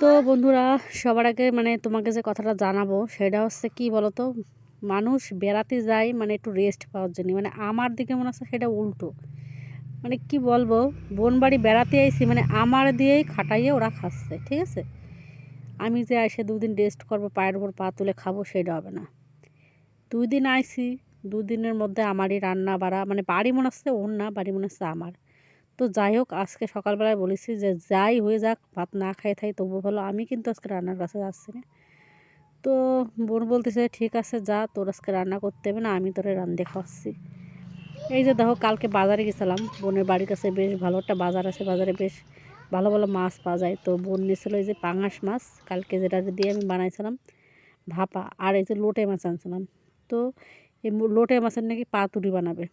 তো বন্ধুরা, সবার আগে মানে তোমাকে যে কথাটা জানাব, সেটা হচ্ছে কি বলতো? মানুষ বেড়াতে যায় মানে একটু রেস্ট পাওয়ার জন্য। মানে আমার দিকে মনে হচ্ছে সেটা উল্টো। মানে কি বলব? বোন বাড়ি বেড়াতে আইছি মানে আমার দিয়েই খাটাইয়ে ওরা খাচ্ছে, ঠিক আছে? আমি যে এসে দুদিন রেস্ট করব, পায়ের উপর পা তুলে খাব, সেটা হবে না। দুই দিন আইছি দুদিনের মধ্যে আমারই রান্না বাড়া মানে বাড়ি মনে হচ্ছে ওর না, বাড়ি মনে হচ্ছে আমার। তো যাই হোক, আজকে সকালবেলায় বলেছি যে যাই হয়ে যাক, ভাত না খাই থাই তবু ভালো। আমি কিন্তু আজকে রান্নার কাছে যাচ্ছি না। তো বোন বলতেছে, ঠিক আছে, যা, তোর আজকে রান্না করতে হবে না, আমি তোরে রান্ধে খাওয়াচ্ছি। এই যে দেখো, কালকে বাজারে গেছিলাম। বোনের বাড়ির কাছে বেশ ভালো একটা বাজার আছে, বাজারে বেশ ভালো ভালো মাছ পাওয়া যায়। তো বোন নিয়েছিল এই যে পাঙাশ মাছ, কালকে যেটা দিয়ে আমি বানাইছিলাম, ভাপা, আর এই যে লোটে মাছ আনছিলাম। তো এই লোটে মাছের নাকি পাতুরি বানাবে।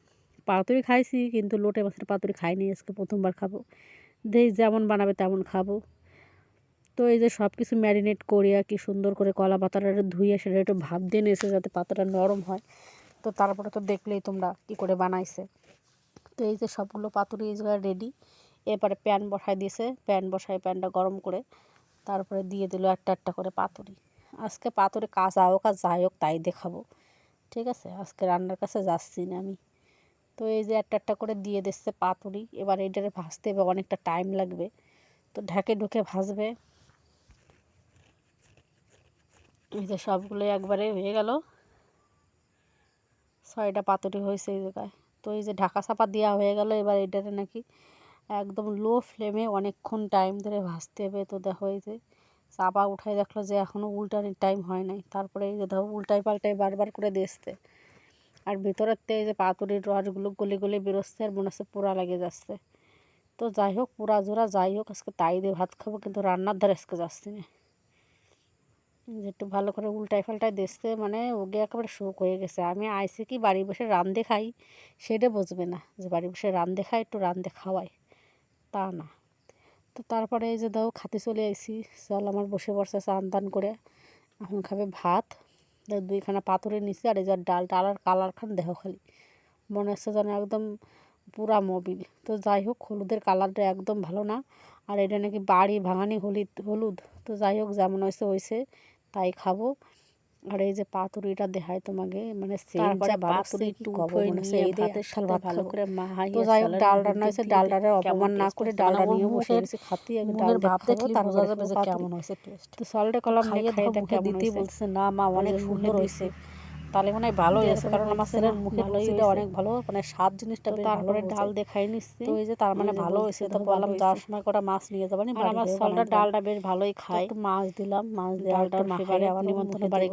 পাতুরি খাইছি, কিন্তু লোটে মাছের পাতুরি খাইনি, আজকে প্রথমবার খাব। দেই যেমন বানাবে তেমন খাব। তো এই যে সব কিছু ম্যারিনেট করিয়া কি, সুন্দর করে কলা পাতাটা ধুইয়ে সেটা একটু ভাপ দিয়ে নিয়েছে যাতে পাতাটা নরম হয়। তো তারপরে তো দেখলেই তোমরা কি করে বানাইছে। তো এই যে সবগুলো পাতুরি এই জায়গায় রেডি এরপরে প্যান বসায় দিয়েছে প্যান বসায় প্যানটা গরম করে তারপরে দিয়ে দিল একটা একটা করে পাতুরি। আজকে পাতুরি কাঁচা হোক আর যাই হোক তাই দেখাবো। ঠিক আছে? আজকে রান্নার কাছে যাচ্ছি না আমি। তো এই যে একটা একটা করে দিয়ে দিচ্ছে পাতুরি। এবার এটারে ভাজতে হবে, অনেকটা টাইম লাগবে। তো ঢাকে ঢুকে ভাজবে। এই যে সবগুলো একবারে হয়ে গেল। ছয়টা পাতুরি হয়েছে এই জায়গায়। তো এই যে ঢাকা চাপা দেওয়া হয়ে গেল, এবার এটারে নাকি একদম লো ফ্লেমে অনেকক্ষণ টাইম ধরে ভাজতে হবে। তো দেখো এই যে চাপা উঠাই দেখল যে এখনও উল্টানোর টাইম হয় নাই। তারপরে এই যে দেখো উল্টাই পাল্টাই বারবার করে দিচ্ছে। আর ভিতরের থেকে যে পাতুরির রসগুলো গলে গলে বেরোচ্ছে আর মনে হচ্ছে পোড়া লেগে যাচ্ছে। তো যাই হোক, পোড়া জোড়া যাই হোক, আজকে তাই দিয়ে ভাত খাব, কিন্তু রান্নার ধারে আজকে যাচ্ছি না। যে একটু ভালো করে উল্টাই ফাল্টাই দিচ্ছে মানে ওগে একেবারে শোক হয়ে গেছে। আমি আইসি কি বাড়ি বসে রান্ধে খাই সেটা বুঝবে না যে বাড়ি বসে রান্ধে খাই একটু রান্ধে খাওয়াই তা না। তো তারপরে এই যে দাও, খাতে চলে আইসি। চল আমার বসে বসে চান করে, এখন খাবে ভাত। দুইখানা পাথরের নিচে আর এই যে ডাল ডালার কালারখান দেহ খালি। মনে হচ্ছে যেন একদম পুরা মবিল। তো যাই হোক, হলুদের কালারটা একদম ভালো না। আর এটা নাকি বাড়ি ভাঙানি হলুদ হলুদ। তো যাই হোক, যেমন হয়েছে হয়েছে, তাই খাব। আর এই যে পাতুরিটা দেখায় তোমাকে মানে পাতুরি একটু এই সাথে ভালো করে মাহাই তো যাই হোক ডাল রান্না হয়েছে ডাল অপমান না করে ডালটা নিয়ে বসে গেছি খাতি ডাল ভাত দেখলে তার বোঝা যাবে যে কেমন হয়েছে টেস্ট তো সল্টে কলাম দেখো দিতেই বলছে না মা অনেক সুন্দর হয়েছে। তাহলে মনে হয় ভালো হয়েছে কারণ আমার ছেলের মুখে অনেক ভালো মানে স্বাদ জিনিসটা তারপরে ডাল দেখাই নিচ্ছি তো এই যে তার মানে ভালো হয়েছে তো বললাম যাওয়ার সময় কটা মাছ নিয়ে যাবেন আমার সলটা ডালটা বেশ ভালোই খায়। মাছ দিলাম মাছ দিয়ে ডালটা মাখাই আবার নিমন্ত্রণ বাড়ি